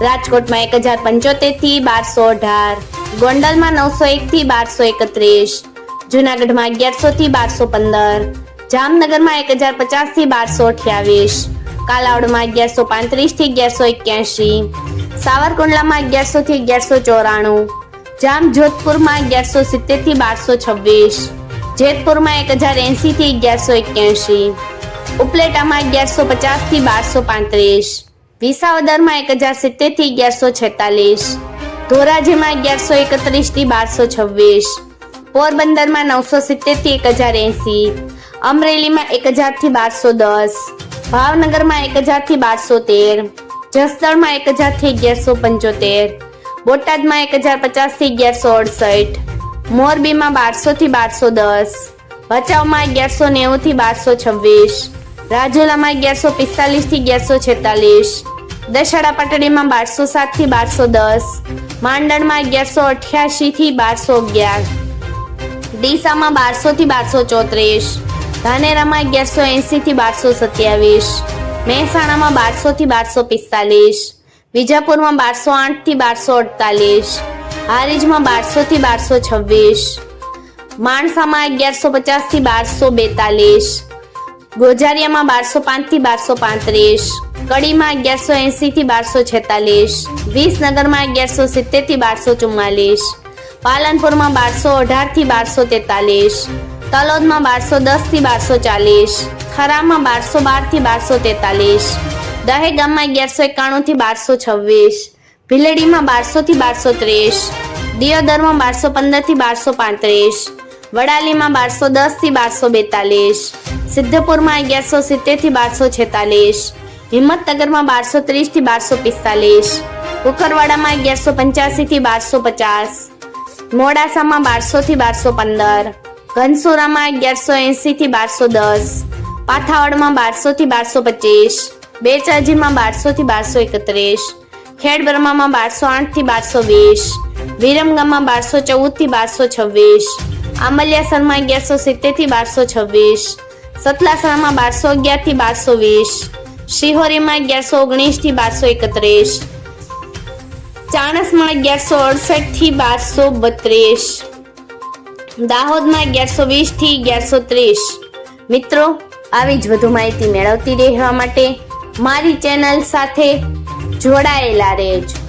રાજકોટમાં એક હજાર પંચોતેરથી બારસો અઢાર, ગોંડલમાં નવસો એક થી બારસો એકત્રીસ, જુનાગઢમાં અગિયારસો થી બારસો પંદર, જામનગરમાં એક હજાર પચાસથી બારસો અઠ્યાવીસ, કાલાવડમાં અગિયારસો પાંત્રીસથી અગિયારસો એક્યાસી, સાવરકુંડલામાં અગિયારસો થી અગિયારસો ચોરાણું જામ જોધપુરમાં અગિયારસો સિત્તેરથી બારસો છવ્વીસ, જેતપુરમાં એક હજાર એંસી થી અગિયારસો એક્યાસી, ઉપલેટામાં અગિયારસો પચાસથી બારસો પાંત્રીસ વિસાવદરમાં એક હજાર સિત્તેરથી અગિયારસો છેતાલીસ. ધોરાજીમાં અગિયારસો એકત્રીસથી બારસો છવ્વીસ. પોરબંદરમાં નવસો સિત્તેરથી એક હજાર એંસી. અમરેલીમાં એક હજારથી બારસો દસ. ભાવનગરમાં એક હજારથી બારસો તેર. જસદણમાં એક હજારથી અગિયારસો પંચોતેર. બોટાદમાં એક હજાર પચાસથી અગિયારસો અડસઠ. મોરબીમાં બારસો થી બારસો દસ. ભચાઉમાં અગિયારસો નેવું થી બારસો છવ્વીસ. રાજુલામાં અગિયારસો પિસ્તાલીસથી અગિયારસો છેતાલીસ. દશેડા પટડીમાં બારસો સાતથી બારસો દસ માંડણમાં અગિયારસો અઠ્યાસી થી બારસો અગિયાર, ડીસામાં બારસો થી બારસો ચોત્રીસ, ધાનેરામાં અગિયારસો એંસી થી બારસો સત્યાવીસ, મહેસાણામાં બારસો થી બારસો પિસ્તાલીસ, વિજાપુરમાં બારસો આઠથી બારસો અડતાલીસ, હારીજમાં બારસો થી બારસો છવ્વીસ, માણસામાં અગિયારસો પચાસથી બારસો બેતાલીસ ગોજારિયામાં બારસો પાંચથી બારસો પાંત્રીસ, કડીમાં અગિયારસો એસી થી બારસો છેતાલીસ, વિસનગરમાં અગિયારસો સિત્તેરથી બારસો ચુમ્માલીસ, પાલનપુરમાં બારસો અઢારથી બારસો તેતાલીસ, તલોદમાં બારસો દસથી બારસો ચાલીસ, થરામાં બારસો બારથી બારસો તેતાલીસ, દહેગામમાં અગિયારસો એકાણું થી બારસો છવ્વીસ, ભીલડીમાં બારસો થી બારસો ત્રીસ, દિયોદરમાં બારસો પંદરથી બારસો પાંત્રીસ વડાલીમાં બારસો દસથી બારસો બેતાલીસ. સિદ્ધપુરમાં અગિયારસો સિત્તેરથી બારસો છેતાલીસ. હિંમતનગરમાં બારસો ત્રીસથી બારસો પિસ્તાલીસ. કુકરવાડામાં અગિયારસો પંચ્યાસી થી બારસો પચાસ. મોડાસામાં બારસો થી બારસો પંદર. ઘનસુરામાં અગિયારસો એંસી થી બારસો દસ. પાથાવડમાં બારસો થી બારસો પચીસ. બેચાજીમાં બારસો થી બારસો એકત્રીસ. ખેડબ્રહ્મામાં બારસો આઠથી બારસો વીસ. વિરમગામમાં બારસો ચૌદથી બારસો છવ્વીસ. આમલિયાસરમાં અગિયારસો સિત્તેરથી બારસો છવ્વીસ. સતલાસરામાં બારસો અગિયારથી બારસો વીસ. શિહોરીમાં અગિયારસો ઓગણીસથી બારસો એકત્રીસ. ચાણસમાં અગિયારસો અડસઠથી બારસો બત્રીસ. દાહોદમાં અગિયારસો વીસથી અગિયારસો ત્રીસ. મિત્રો, આવી જ વધુ માહિતી મેળવતી રહેવા માટે મારી ચેનલ સાથે જોડાયેલા રહેજો.